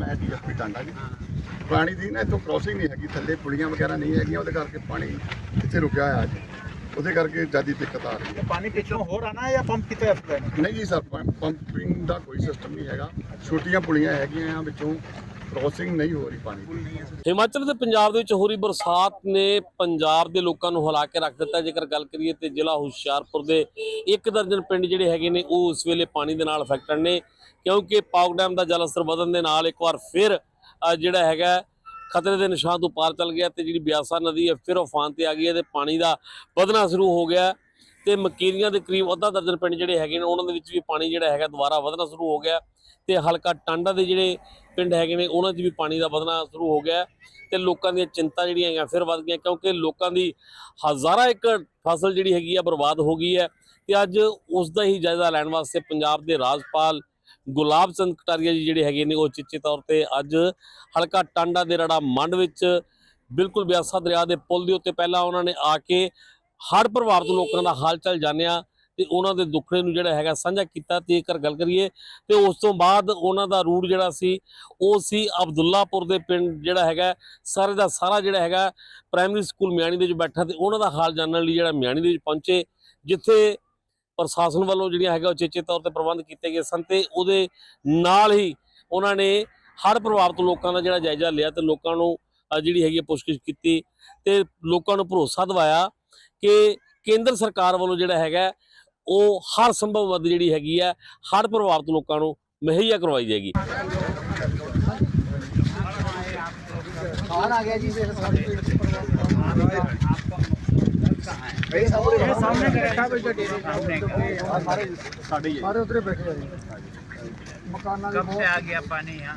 ਮੈਂ ਡੀਐਸਪੀ ਟਾਂਡਾ ਜੀ। ਪਾਣੀ ਦੀ ਨਾ ਇੱਥੋਂ ਕ੍ਰੋਸਿੰਗ ਨਹੀਂ ਹੈਗੀ ਥੱਲੇ ਪੁਲੀਆਂ ਵਗੈਰਾ ਨਹੀਂ ਹੈਗੀਆਂ ਉਹਦੇ ਕਰਕੇ ਪਾਣੀ ਇੱਥੇ ਰੁਕਿਆ ਹੋਇਆ ਜੀ। ਉਹਦੇ ਕਰਕੇ ਜ਼ਿਆਦਾ ਦਿੱਕਤ ਆ ਰਹੀ ਹੈ। ਪਾਣੀ ਪਿੱਛੋਂ ਹੋਰ ਆਣਾ ਹੈ ਜਾਂ ਪੰਪ ਕਿਤੇ ਅਫਗਾ ਨਹੀਂ ਜੀ ਸਰ ਪੰਪ- ਪੰਪਿੰਗ ਦਾ ਕੋਈ ਸਿਸਟਮ ਨਹੀਂ ਹੈਗਾ। ਛੋਟੀਆਂ ਪੁਲੀਆਂ ਹੈਗੀਆਂ ਆ ਵਿੱਚੋਂ। ਕ੍ਰੋਸਿੰਗ ਨਹੀਂ ਹੋ ਰਹੀ ਪਾਣੀ ਦੀ। ਹਿਮਾਚਲ ਤੇ ਪੰਜਾਬ ਦੇ ਵਿੱਚ ਹੋ ਰਹੀ ਬਰਸਾਤ ਨੇ ਪੰਜਾਬ ਦੇ ਲੋਕਾਂ ਨੂੰ ਹਿਲਾ ਕੇ ਰੱਖ ਦਿੱਤਾ ਜੇਕਰ ਗੱਲ ਕਰੀਏ ਤੇ ਜ਼ਿਲ੍ਹਾ ਹੁਸ਼ਿਆਰਪੁਰ ਦੇ ਇੱਕ ਦਰਜਨ ਪਿੰਡ ਜਿਹੜੇ ਹੈਗੇ ਨੇ, ਉਹ ਇਸ ਵੇਲੇ ਪਾਣੀ ਦੇ ਨਾਲ ਅਫੈਕਟਡ ਨੇ, ਕਿਉਂਕਿ ਪਾਉਕ ਡੈਮ ਦਾ ਜਲਸਤਰ ਵਧਣ ਦੇ ਨਾਲ ਇੱਕ ਵਾਰ ਫਿਰ ਜਿਹੜਾ ਹੈਗਾ ਖਤਰੇ ਦੇ ਨਿਸ਼ਾਨ ਤੋਂ ਪਾਰ ਚੱਲ ਗਿਆ ਤੇ ਜਿਹੜੀ ਬਿਆਸਾ ਨਦੀ ਹੈ, ਫਿਰ ਉਫਾਨ ਤੇ ਆ ਗਈ ਹੈ ਤੇ ਪਾਣੀ ਦਾ ਵਧਣਾ ਸ਼ੁਰੂ ਹੋ ਗਿਆ ਹੈ। ਤੇ ਮਕੀਰੀਆਂ ਦੇ ਕਰੀਬ ਅੱਧਾ ਦਰਜਨ ਪਿੰਡ ਜਿਹੜੇ ਹੈਗੇ ਨੇ, ਉਹਨਾਂ ਦੇ ਵਿੱਚ ਵੀ ਪਾਣੀ ਜਿਹੜਾ ਹੈਗਾ ਦੁਬਾਰਾ ਵਧਣਾ ਸ਼ੁਰੂ ਹੋ ਗਿਆ ਤੇ ਹਲਕਾ ਟਾਂਡਾ ਦੇ ਜਿਹੜੇ ਪਿੰਡ ਹੈਗੇ ਨੇ, ਉਹਨਾਂ 'ਚ ਵੀ ਪਾਣੀ ਦਾ ਵਧਣਾ ਸ਼ੁਰੂ ਹੋ ਗਿਆ ਹੈ ਤੇ ਲੋਕਾਂ ਦੀਆਂ ਚਿੰਤਾ ਜਿਹੜੀਆਂ ਹੈਗੀਆਂ ਫਿਰ ਵੱਧ ਗਈਆਂ ਕਿਉਂਕਿ ਲੋਕਾਂ ਦੀ ਹਜ਼ਾਰਾਂ ਏਕੜ ਫਸਲ ਜਿਹੜੀ ਹੈਗੀ ਆ ਬਰਬਾਦ ਹੋ ਗਈ ਹੈ ਤੇ ਅੱਜ ਉਸ ਦਾ ਹੀ ਜਾਇਜ਼ਾ ਲੈਣ ਵਾਸਤੇ ਪੰਜਾਬ ਦੇ ਰਾਜਪਾਲ ਗੁਲਾਬ ਚੰਦ ਕਟਾਰੀਆ ਜੀ ਜਿਹੜੇ ਹੈਗੇ ਨੇ, ਉਹ ਚਿੱਚੇ ਤੌਰ ਤੇ ਅੱਜ ਹਲਕਾ ਟਾਂਡਾ ਦੇ ਰੜਾ ਮੰਡ ਵਿੱਚ ਬਿਲਕੁਲ ਬਿਆਸਾ ਦਰਿਆ ਦੇ ਪੁਲ ਦੇ ਉੱਤੇ ਪਹਿਲਾਂ ਉਹਨਾਂ ਨੇ ਆ ਕੇ ਹੜ੍ਹ ਪ੍ਰਭਾਵਿਤ ਲੋਕਾਂ ਦਾ ਹਾਲ ਚਾਲ ਜਾਣਿਆ। ਤੇ ਉਹਨਾਂ ਦੇ ਦੁੱਖੜੇ ਨੂੰ ਜਿਹੜਾ ਹੈਗਾ ਸਾਂਝਾ ਕੀਤਾ ਤੇ ਜੇਕਰ ਗੱਲ ਕਰੀਏ ਤੇ ਉਸ ਤੋਂ ਬਾਅਦ ਉਹਨਾਂ ਦਾ ਰੂਟ ਜਿਹੜਾ ਸੀ, ਉਹ ਸੀ ਅਬਦੁੱਲਾਪੁਰ ਦੇ ਪਿੰਡ ਜਿਹੜਾ ਹੈਗਾ, ਸਾਰੇ ਦਾ ਸਾਰਾ ਜਿਹੜਾ ਹੈਗਾ ਪ੍ਰਾਇਮਰੀ ਸਕੂਲ ਮਿਆਣੀ ਦੇ ਵਿੱਚ ਬੈਠਾ ਤੇ ਉਹਨਾਂ ਦਾ ਹਾਲ ਜਾਣਨ ਲਈ ਜਿਹੜਾ ਮਿਆਣੀ ਦੇ ਵਿੱਚ ਪਹੁੰਚੇ, ਜਿੱਥੇ ਪ੍ਰਸ਼ਾਸਨ ਵੱਲੋਂ ਜਿਹੜੀਆਂ ਹੈਗਾ ਉਚੇਚੇ ਤੌਰ ਤੇ ਪ੍ਰਬੰਧ ਕੀਤੇ ਗਏ ਸਨ ਤੇ ਉਹਦੇ ਨਾਲ ਹੀ ਉਹਨਾਂ ਨੇ ਹਰ ਪ੍ਰਭਾਵਿਤ ਲੋਕਾਂ ਦਾ ਜਿਹੜਾ ਜਾਇਜ਼ਾ ਲਿਆ ਤੇ ਲੋਕਾਂ ਨੂੰ ਜਿਹੜੀ ਹੈਗੀ ਹੈ ਪੁੱਛਗਿੱਛ ਕੀਤੀ ਤੇ ਲੋਕਾਂ ਨੂੰ ਭਰੋਸਾ ਦਿਵਾਇਆ ਕਿ ਕੇਂਦਰ ਸਰਕਾਰ ਵੱਲੋਂ ਜਿਹੜਾ ਹੈਗਾ ਉਹ ਹਰ ਸੰਭਵ ਮਦਦ ਜਿਹੜੀ ਹੈਗੀ ਹੈ ਹਰ ਪਰਿਵਾਰ ਲੋਕਾਂ ਨੂੰ ਮੁਹੱਈਆ ਕਰਵਾਈ ਜਾਏਗੀ। ਸਾਰੇ ਉਧਰੇ ਬੈਠੇ ਹੋਏ ਮਕਾਨਾਂ ਦੇ ਕਬ ਆ ਗਿਆ ਪਾਣੀ ਆ।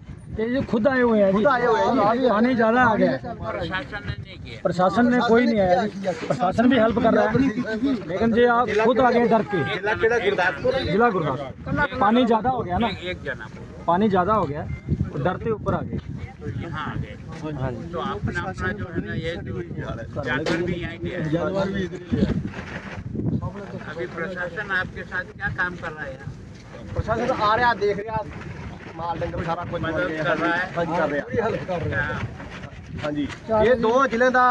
ये खुद आए हुए हैं खुद पानी ज़्यादा आ गया। प्रशासन ने नहीं किया प्रशासन ने कोई नहीं आया प्रशासन भी हेल्प कर रहा है। लेकिन ये आप खुद आ गए डर के। जिला गुरदासपुर? पानी ज़्यादा हो गया ना। एक जना पानी ज़्यादा हो गया। डरते ऊपर आ गए। तो हाँ तो प्रशासन आपके साथ क्या काम कर रहा है प्रशासन आ रहा देख रहा ਮਾਲ ਡੰਗਰ ਸਾਰਾ ਕੁਝ ਮਦਦ ਕਰ ਰਿਹਾ ਹੈ। ਹਾਂਜੀ ਕਰ ਰਿਹਾ ਪੂਰੀ ਹੈਲਪ ਕਰ ਰਿਹਾ क्या ਹਾਂਜੀ ਇਹ ਦੋ ਜ਼ਿਲ੍ਹਿਆਂ ਦਾ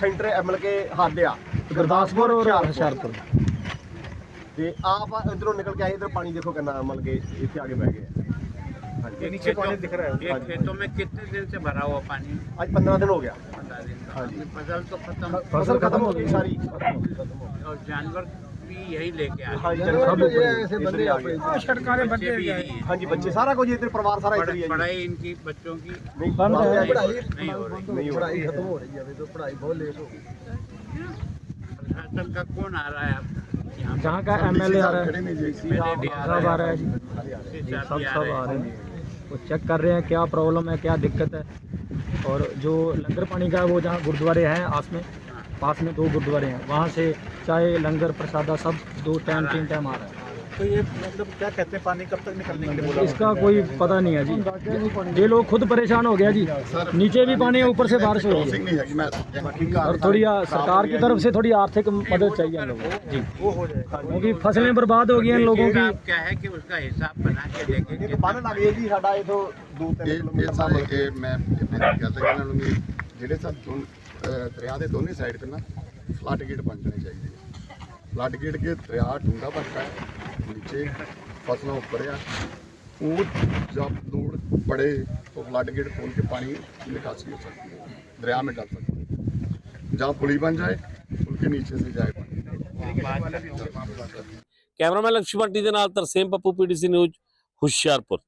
ਸੈਂਟਰ ਹੈ, ਮਤਲਬ ਕਿ ਹੱਦ ਆ गुरदासपुर और होशियारपुर ਤੇ ਆਪ ਇਧਰੋਂ ਨਿਕਲ ਕੇ ਆਏ ਇਧਰ ਪਾਣੀ ਦੇਖੋ ਕਿੰਨਾ ਮਤਲਬ ਕਿ ਇੱਥੇ ਆ ਕੇ ਬਹਿ ਗਏ ਹਾਂਜੀ नीचे पानी दिख रहा है ये खेतों में कितने दिन से भरा हुआ पानी ਅੱਜ 15 ਦਿਨ ਹੋ ਗਿਆ पंद्रह दिन का हाँ जी। अपनी फसल तो खत्म ਫਸਲ ਖਤਮ ਹੋ ਗਈ ਸਾਰੀ और जानवर भी यही लेके आए हाँ। जी बच्चे सारा कुछ इधर परिवार सारा इधर पढ़ाई इनकी बच्चों की नहीं हो। रही। है पढ़ाई बहुत का कौन आ रहा है आप जहाँ का एम एल ए आ रहा है। सब सब आ रहे हैं। वो चेक कर रहे हैं क्या प्रॉब्लम है क्या दिक्कत है। और जो लंगर पानी का वो जहाँ गुरुद्वारे हैं आस में। पास में दो गुरुद्वारे हैं वहाँ से चाय लंगर प्रसादा सब दो टाइम तीन टाइम आ रहा है तो ये मतलब क्या कहते हैं पानी कब तक निकलने के लिए बोला इसका कोई पता नहीं है जी ये लोग खुद परेशान हो गया जी नीचे भी पानी है ऊपर से बारिश हो रही ਕ੍ਰੋਸਿੰਗ नहीं हैगी मैं है और थोड़ी आ, सरकार की तरफ से थोड़ी आर्थिक मदद चाहिए हम लोगों को जी वो हो जाएगा क्योंकि फसलें बर्बाद हो गई हैं लोगों की आप क्या है कि उसका हिसाब बना के देखें ਇੱਕ ਬੰਨ ਲੱਗ ਗਿਆ ਜੀ ਸਾਡਾ ਇਥੋਂ 2-3 ਇਹ ਇਹ ਸਾਰੇ ਇਹ ਮੈਂ ਬੇਨਤੀ ਕਰਦਾ ਇਹਨਾਂ ਨੂੰ ਵੀ ਜਿਹੜੇ ਸਭ ਦੋਨ- ਅਹ दरिया के दोनों साइड ਤੇ ना फ्लड गेट ਪਹੁੰਚਣੇ ਚਾਹੀਦੇ ਆ ਫਲੱਡ ਗੇਟ ਕੇ ਦਰਿਆ ਡੂੰਘਾ ਬਣਦਾ ਹੈ ਨੀਚੇ ਫਸਲਾਂ ਉੱਪਰ ਆ ਉਹ ਜਦ ਲੋੜ तो फ्लड गेट खोल के पानी निकासी हो सकती है, दरिया में डाल सकती है। जहाँ पुली बन जाए पुल के नीचे से जाए cameraman Lakshman T K Tarsem Pappu PDC news, Hoshiarpur.